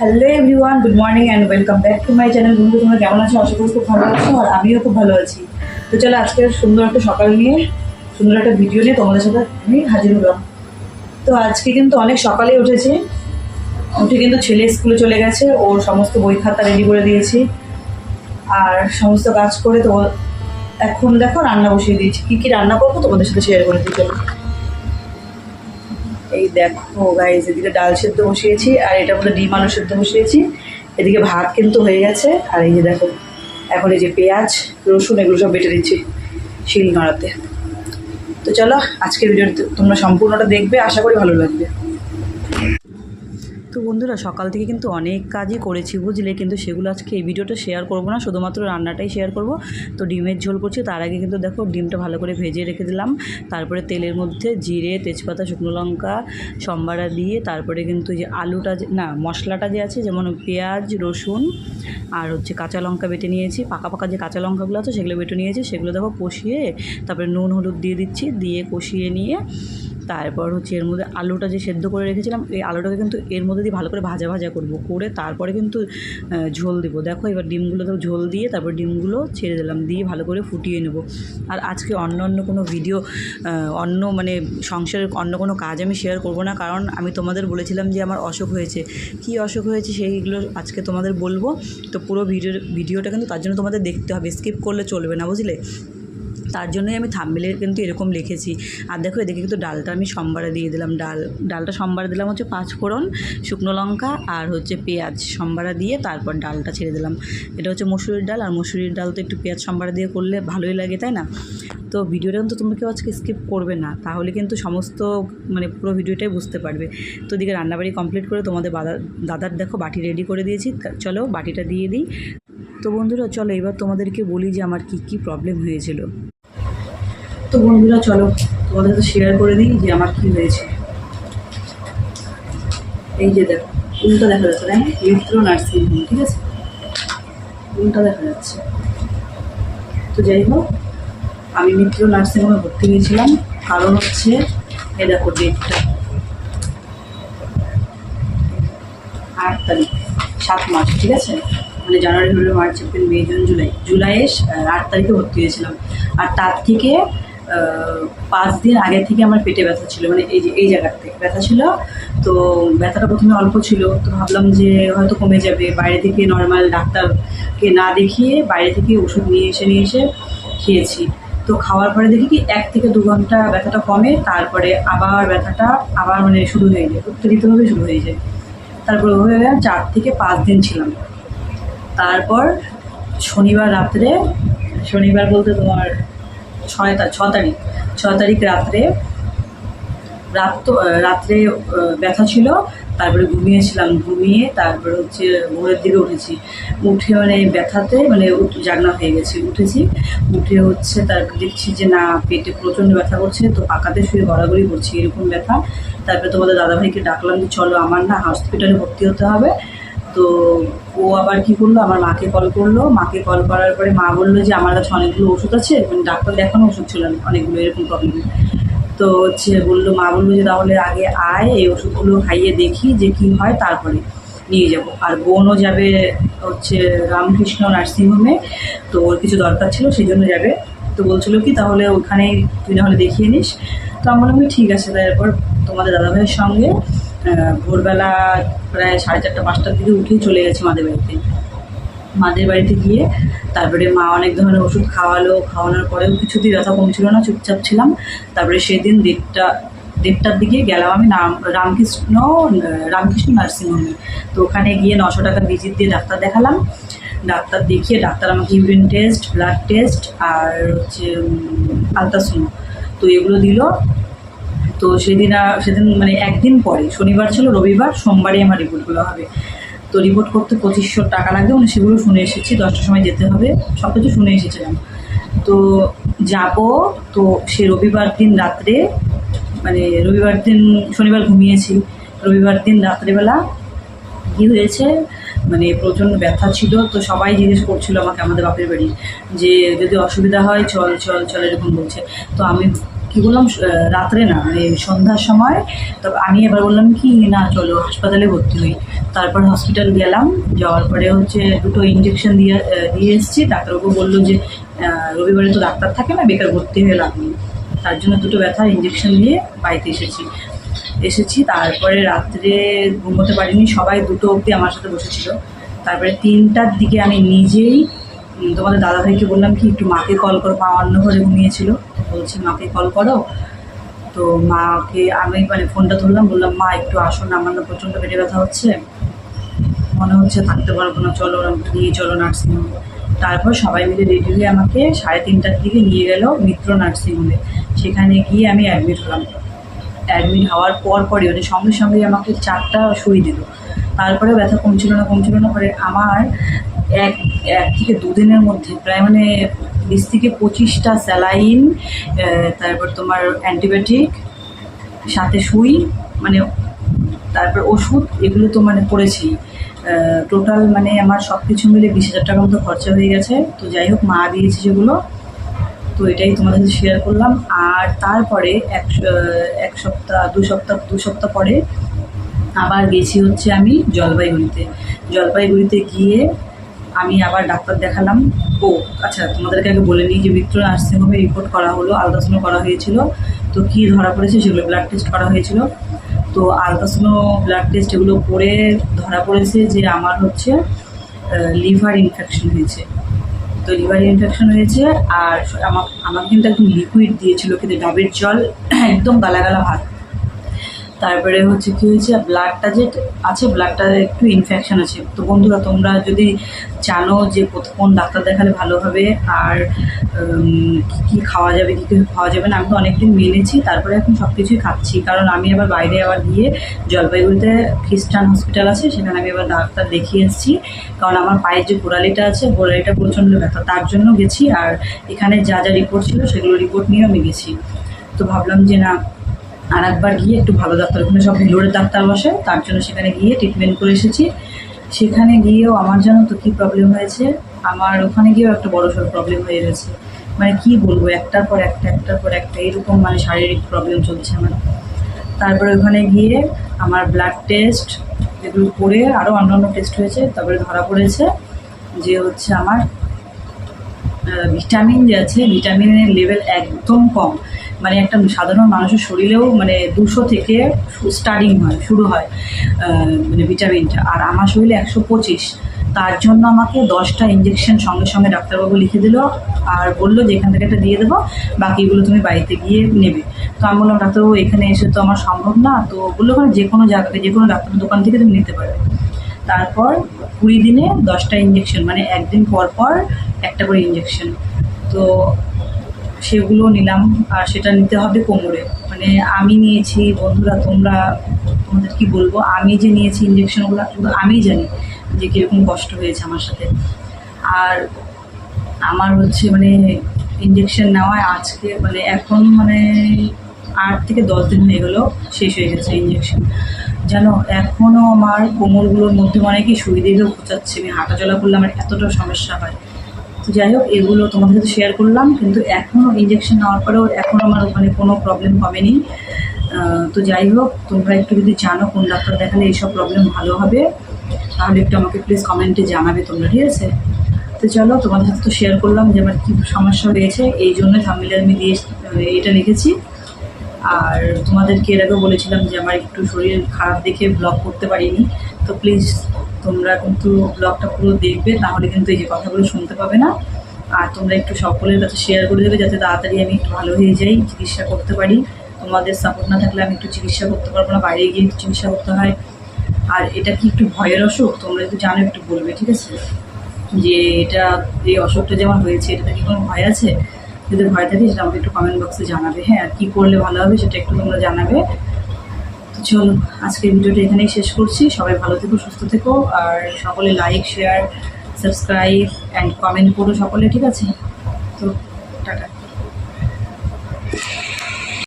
Hello everyone good morning and welcome back to my channel বন্ধু, তোমরা কেমন আছো? আশা করি খুব ভালো আছো আর আমিও খুব ভালো আছি। তো চলো আজকে সুন্দর একটা সকাল নিয়ে, সুন্দর একটা ভিডিও নিয়ে তোমাদের সাথে আমি হাজির হলাম। তো আজকে কিন্তু অনেক সকালে উঠেছি। উঠে কিন্তু ছেলে স্কুলে চলে গেছে, ওর সমস্ত বই খাতা রেডি করে দিয়েছি। আর সমস্ত কাজ করে তো এখন দেখো রান্না বসিয়ে দিয়েছি। কী কী রান্না করব তোমাদের সাথে শেয়ার করে দিই, চলো। এই দেখো গাইজ এদিকে ডাল সেদ্ধ বসিয়েছি, আর এটা মধ্যে ডিম আলু সেদ্ধ বসিয়েছি। এদিকে ভাত কিন্তু হয়ে গেছে, আর এই যে দেখো, এখন এই যে পেঁয়াজ, রসুন, এগুলো সব বেটে দিচ্ছি শিল নাড়াতে তো চলো, আজকের ভিডিও তোমরা সম্পূর্ণটা দেখবে, আশা করি ভালো লাগবে। তো বন্ধুরা, সকাল থেকে কিন্তু অনেক কাজই করেছি বুঝলে, কিন্তু সেগুলো আজকে এই ভিডিওটা শেয়ার করব না, শুধুমাত্র রান্নাটাই শেয়ার করব। তো ডিমের ঝোল করছি, তার আগে কিন্তু দেখো ডিমটা ভালো করে ভেজে রেখে দিলাম। তারপরে তেলের মধ্যে জিরে, তেজপাতা, শুকনো লঙ্কা, সম্বারা দিয়ে, তারপরে কিন্তু যে আলুটা না, মশলাটা যে আছে, যেমন পেঁয়াজ, রসুন, আর হচ্ছে কাঁচা লঙ্কা বেটে নিয়েছি, পাকা পাকা যে কাঁচা লঙ্কাগুলো আছে, সেগুলো বেটে নিয়েছি, সেগুলো দেখো কষিয়ে, তারপরে নুন, হলুদ দিয়ে দিচ্ছি, দিয়ে কষিয়ে নিয়ে তারপর হচ্ছে এর মধ্যে আলুটা যে সেদ্ধ করে রেখেছিলাম, এই আলুটাকে কিন্তু এর মধ্যে দিয়ে ভালো করে ভাজা ভাজা করব। করে তারপরে কিন্তু ঝোল দেবো। দেখো এবার ডিমগুলো তো ঝোল দিয়ে তারপর ডিমগুলো ছেড়ে দিলাম, দিয়ে ভালো করে ফুটিয়ে নেব। আর আজকে অন্য অন্য কোনো ভিডিও অন্য মানে সংসারের অন্য কোনো কাজ আমি শেয়ার করব না, কারণ আমি তোমাদের বলেছিলাম যে আমার অসুখ হয়েছে। কি অসুখ হয়েছে সেইগুলো আজকে তোমাদের বলব। তো পুরো ভিডিও ভিডিওটা কিন্তু তার জন্য তোমাদের দেখতে হবে। স্কিপ করলে চলবে না, বুঝলে? তার জন্যই আমি থাম্বেলে কিন্তু এরকম লিখেছি। আর দেখো, এদিকে কিন্তু ডালটা আমি সোমবারে দিয়ে দিলাম, ডাল। ডালটা সোমবারে দিলাম হচ্ছে পাঁচ ফোড়ন, শুকনো লঙ্কা আর হচ্ছে পেঁয়াজ সোমবারে দিয়ে তারপর ডালটা ছেড়ে দিলাম। এটা হচ্ছে মসুরির ডাল, আর মসুরির ডাল তো একটু পেঁয়াজ সোমবারে দিয়ে করলে ভালোই লাগে, তাই না? তো ভিডিওটা কিন্তু তোমরা কেউ আজকে স্কিপ করবে না, তাহলে কিন্তু সমস্ত মানে পুরো ভিডিওটাই বুঝতে পারবে। তো এদিকে রান্নাবাড়ি কমপ্লিট করে তোমাদের দাদা দাদার দেখো বাটি রেডি করে দিয়েছি চলো বাটিটা দিয়ে দিই। তো বন্ধুরা, চলো এবার তোমাদেরকে বলি যে আমার কী কী প্রবলেম হয়েছিল। তো বন্ধুরা, চলো তোমাদের তো শেয়ার করে দিই যে আমার কি হয়েছে। এই যে দেখো, উল্টা দেখা যাচ্ছে, তাই? মিত্র নার্সিং হোম ঠিক আছে? উল্টা দেখা যাচ্ছে। তো যাই হোক, আমি মিত্র নার্সিং হোমে ভর্তি হয়েছিলাম। কারণ হচ্ছে, এ দেখো ডেটটা আট তারিখ, সাত মাস ঠিক আছে? মানে January, February, March, April, May, June, July. জুলাইয়ে আট তারিখে ভর্তি হয়েছিলাম। আর তার থেকে পাঁচ দিন আগে থেকে আমার পেটে ব্যথা ছিল মানে এই যে, এই জায়গার থেকে ব্যথা ছিল। তো ব্যথাটা প্রথমে অল্প ছিল, তো ভাবলাম যে হয়তো কমে যাবে। বাইরে থেকে নর্মাল ডাক্তারকে না দেখিয়ে বাইরে থেকে ওষুধ নিয়ে এসে নিয়ে এসে খেয়েছি। তো খাওয়ার পরে দেখি কি এক থেকে দু ঘণ্টা ব্যথাটা কমে, তারপরে আবার ব্যথাটা আবার মানে শুরু হয়ে যায়, উত্তেজিতভাবে শুরু হয়ে যায়। তারপর ওভাবে চার থেকে পাঁচ দিন ছিলাম। তারপর শনিবার রাত্রে, শনিবার বলতে তোমার ছয় ছ তারিখ ছ তারিখ রাত্রে রাত তো রাত্রে ব্যথা ছিল, তারপরে ঘুমিয়েছিলাম, ঘুমিয়ে তারপরে হচ্ছে ভোরের দিকে উঠেছি। উঠে মানে ব্যথাতে মানে জাগনা হয়ে গেছে, উঠেছি। উঠে হচ্ছে তারপর দেখছি যে না, পেটে প্রচণ্ড ব্যথা করছে, তো পাকাতে শুয়ে গড়াগড়ি করছি, এরকম ব্যথা। তারপরে তোমাদের দাদাভাইকে ডাকলাম যে, চলো আমার না হসপিটালে ভর্তি হতে হবে। তো ও আবার কি করল? আমার মাকে কল করল। মাকে কল করার পরে মা বলল যে, আমার কাছে অনেকগুলো ওষুধ আছে। মানে ডাক্তার দেখানো ওষুধ ছিল অনেকগুলো এরকম প্রবলেম তো হচ্ছে বলল, মা বলল যে, তাহলে আগে আয়, এই ওষুধগুলো খাইয়ে দেখি যে কি হয়, তারপরে নিয়ে যাব। আর বোনও যাবে হচ্ছে রামকৃষ্ণ নার্সিংহোমে। তো ওর কিছু দরকার ছিল, সেই জন্য যাবে। তো বলছিল কি, তাহলে ওখানেই তুই নাহলে দেখিয়ে নিস। তো আমি বললাম, ঠিক আছে, তারপর তোমাদের দাদাভাইয়ের সঙ্গে ভোরবেলা প্রায় সাড়ে চারটা, পাঁচটার দিকে উঠেই চলে গেছে মাদের বাড়িতে। মাদের বাড়িতে গিয়ে তারপরে মা অনেক ধরনের ওষুধ খাওয়ালো, খাওয়ানোর পরেও কিছুতেই ব্যথা কমছিল না, চুপচাপ ছিলাম। তারপরে সেদিন দেড়টা, দেড়টার দিকে গেলাম আমি নাম, রামকৃষ্ণ রামকৃষ্ণ নার্সিংহোমে তো ওখানে গিয়ে নশো টাকা ভিজিট দিয়ে ডাক্তার দেখালাম। ডাক্তার দেখিয়ে ডাক্তার আমাকে ইউরিন টেস্ট, ব্লাড টেস্ট আর হচ্ছে আলট্রাসোনো। তো এগুলো দিল। তো সেদিন সেদিন মানে একদিন পরে, শনিবার ছিল, রবিবার, সোমবারই আমার রিপোর্টগুলো হবে। তো রিপোর্ট করতে পঁচিশশো টাকা লাগবে মানে সেগুলো শুনে এসেছি, দশটার সময় যেতে হবে সব কিছু শুনে এসেছিলাম। তো যাব, তো সে রবিবার দিন রাত্রে মানে রবিবার দিন শনিবার ঘুমিয়েছি, রবিবার দিন রাত্রেবেলা কী হয়েছে মানে প্রচণ্ড ব্যথা ছিল, তো সবাই জিজ্ঞেস করছিল আমাকে আমাদের বাপের বাড়ি, যে যদি অসুবিধা হয়, চল চল চল, এরকম বলছে। তো আমি কী বললাম রাত্রে না মানে সন্ধ্যার সময়। তো আমি এবার বললাম কি, না, চলো, হাসপাতালে ভর্তি হই। তারপর হসপিটাল গেলাম, যাওয়ার পরে হচ্ছে দুটো ইঞ্জেকশন দিয়ে দিয়ে এসেছি। ডাক্তারবাবু বলল যে রবিবারে তো ডাক্তার থাকে না, বেকার ভর্তি হয়ে নেই। তার জন্য দুটো ব্যথার ইঞ্জেকশন দিয়ে বাড়িতে এসেছি। এসেছি, তারপরে রাত্রে ঘুমোতে পারিনি, সবাই দুটো অবধি আমার সাথে বসেছিল। তারপরে তিনটার দিকে আমি নিজেই তোমাদের দাদাভাইকে বললাম কি, একটু মাকে কল করো, মা অন্য ঘরে ঘুমিয়েছিল। বলছি, মাকে কল করো। তো মাকে আমি মানে ফোনটা ধরলাম বললাম, মা, একটু আসুন, আমার না প্রচণ্ড পেটে ব্যথা হচ্ছে। মনে হচ্ছে থাকতে পারব না, চলো নিয়ে চলো নার্সিংহোমে তারপর সবাই মিলে রেডি হয়ে আমাকে সাড়ে তিনটার দিকে নিয়ে গেল মিত্র নার্সিংহোমে সেখানে গিয়ে আমি অ্যাডমিট হলাম। অ্যাডমিট হওয়ার পর পরে মানে সঙ্গে সঙ্গে আমাকে চারটা সুই দিল। তারপরে ব্যথা কমছিল না কমছিল না, পরে আমার এক এক থেকে দুদিনের মধ্যে, প্রায় মানে বিশ থেকে পঁচিশটা স্যালাইন তারপর তোমার অ্যান্টিবায়োটিক, সাথে সুই মানে তারপর ওষুধ, এগুলো তো মানে পড়েছি। টোটাল মানে আমার সব কিছু মিলে বিশ হাজার টাকার মতো খরচা হয়ে গেছে। তো যাই হোক, মা দিয়েছে সেগুলো তো এটাই তোমাদের সাথে শেয়ার করলাম। আর তারপরে এক এক সপ্তাহ, দু সপ্তাহ দু সপ্তাহ পরে আবার গেছি হচ্ছে আমি জলপাইগুড়িতে। জলপাইগুড়িতে গিয়ে আমি আবার ডাক্তার দেখালাম। ও আচ্ছা তোমাদেরকে আগে বলে নিই যে মিত্র নার্সিংহোমে রিপোর্ট করা হলো আলট্রাসাউন্ড করা হয়েছিল। তো কী ধরা পড়েছে সেগুলো ব্লাড টেস্ট করা হয়েছিল। তো আলট্রাসাউন্ড ব্লাড টেস্ট এগুলো করে ধরা পড়েছে যে আমার হচ্ছে লিভার ইনফেকশন হয়েছে। তো লিভার ইনফেকশন হয়েছে আর আমার, আমাকে কিন্তু একদম লিকুইড দিয়েছিল, কিন্তু ডাবের জল একদম গালা গালা ভাত। তারপরে হচ্ছে কী হয়েছে, ব্লাডটা যে আছে, ব্লাডটা একটু ইনফেকশন আছে। তো বন্ধুরা, তোমরা যদি জানো যে কোন ডাক্তার দেখালে ভালো হবে, আর কী কী খাওয়া যাবে, কী কী খাওয়া যাবে না, আমি তো অনেকদিন মেনেছি, তারপরে এখন সব কিছুই খাচ্ছি। কারণ আমি আবার বাইরে আবার গিয়ে জলপাইগুড়িতে খ্রিস্টান হসপিটাল আছে, সেখানে আমি আবার ডাক্তার দেখিয়ে এসেছি। কারণ আমার পায়ের যে গোড়ালিটা আছে, গোড়ালিটা প্রচণ্ড ব্যথা, তার জন্য গেছি। আর এখানে যা যা রিপোর্ট ছিল, সেগুলো রিপোর্ট নিয়ে আমি গেছি। তো ভাবলাম যে না আর একবার গিয়ে একটু ভালো ডাক্তার ওখানে সব ভেলোরের ডাক্তার বসে, তার জন্য সেখানে গিয়ে ট্রিটমেন্ট করে এসেছি। সেখানে গিয়েও আমার জানো তো কী প্রবলেম হয়েছে? আমার ওখানে গিয়েও একটা বড় সড়ো প্রবলেম হয়ে গেছে। মানে কি বলব, একটার পর একটা, একটার পর একটা, এরকম মানে শারীরিক প্রবলেম চলছে আমার। তারপরে ওখানে গিয়ে আমার ব্লাড টেস্ট এগুলো করে আরও অন্যান্য টেস্ট হয়েছে, তারপরে ধরা পড়েছে যে হচ্ছে আমার ভিটামিন যে আছে ভিটামিনের লেভেল একদম কম। মানে একটা সাধারণ মানুষের শরীরেও মানে দুশো থেকে স্টার্টিং হয়, শুরু হয় মানে ভিটামিনটা আর আমার শরীরে একশো পঁচিশ। তার জন্য আমাকে দশটা ইঞ্জেকশন সঙ্গে সঙ্গে ডাক্তারবাবু লিখে দিল আর বলল যে এখান থেকে একটা দিয়ে দেবো, বাকিগুলো তুমি বাড়িতে গিয়ে নেবে। তো আমি বললাম, ডাক্তারবাবু, এখানে এসে তো আমার সম্ভব না। তো বলল, ওখানে যে কোনো জায়গাতে যে কোনো ডাক্তারের দোকান থেকে তুমি নিতে পারবে। তারপর কুড়ি দিনে দশটা ইঞ্জেকশন মানে একদিন পর পর একটা করে ইঞ্জেকশন তো সেগুলো নিলাম, আর সেটা নিতে হবে কোমরে। মানে আমি নিয়েছি, বন্ধুরা, তোমরা তোমাদের কি বলব? আমি যে নিয়েছি ইঞ্জেকশনগুলো কিন্তু আমিই জানি যে কীরকম কষ্ট হয়েছে আমার সাথে। আর আমার হচ্ছে মানে ইঞ্জেকশন নেওয়ায় আজকে মানে এখন মানে আট থেকে দশ দিন হয়ে গেলো, শেষ হয়ে গেছে ইঞ্জেকশন জানো এখনও আমার কোমরগুলোর মধ্যে মানে কি সুই খোঁচাচ্ছে আমি হাঁটা চলা করলে আমার এতটা সমস্যা হয়। তো যাই হোক, এগুলো তোমাদের সাথে শেয়ার করলাম, কিন্তু এখনও ইঞ্জেকশন নেওয়ার পরেও এখনও আমার মানে কোনো প্রবলেম কমেনি তো যাই হোক, তোমরা একটু যদি জানো কোন ডাক্তার দেখালে এইসব প্রবলেম ভালো হবে, তাহলে একটু আমাকে প্লিজ কমেন্টে জানাবে তোমরা, ঠিক আছে? তো চলো, তোমাদের সাথে তো শেয়ার করলাম যে আমার কী সমস্যা হয়েছে, এই জন্যই থামিলে আমি দিয়ে, এটা লিখেছি আর তোমাদেরকে এর আগেও বলেছিলাম যে আমার একটু শরীর খারাপ দেখে ব্লগ করতে পারিনি, তো প্লিজ তোমরা কিন্তু ব্লগটা পুরো দেখবে, তাহলে কিন্তু এই যে কথাগুলো শুনতে পাবে না। আর তোমরা একটু সকলের কাছে শেয়ার করে দেবে, যাতে তাড়াতাড়ি আমি একটু ভালো হয়ে যাই, চিকিৎসা করতে পারি। তোমাদের সাপোর্ট না থাকলে আমি একটু চিকিৎসা করতে পারব না, বাইরে গিয়ে চিকিৎসা করতে হয়। আর এটা কি একটু ভয়ের অসুখ? তোমরা একটু জানো, একটু বলবে, ঠিক আছে? যে এটা, এই অসুখটা যেমন হয়েছে এটা কি কোনো ভয় আছে? যদি ভয় থাকে সেটা আমাকে একটু কমেন্ট বক্সে জানাবে। হ্যাঁ আর কী করলে ভালো হবে সেটা একটু তোমরা জানাবে। চলো, আজকের ভিডিওটা এখানেই শেষ করছি। সবাই ভালো থেকো, সুস্থ থেকো, আর সকলে like share subscribe and comment করো সকলে, ঠিক আছে? তো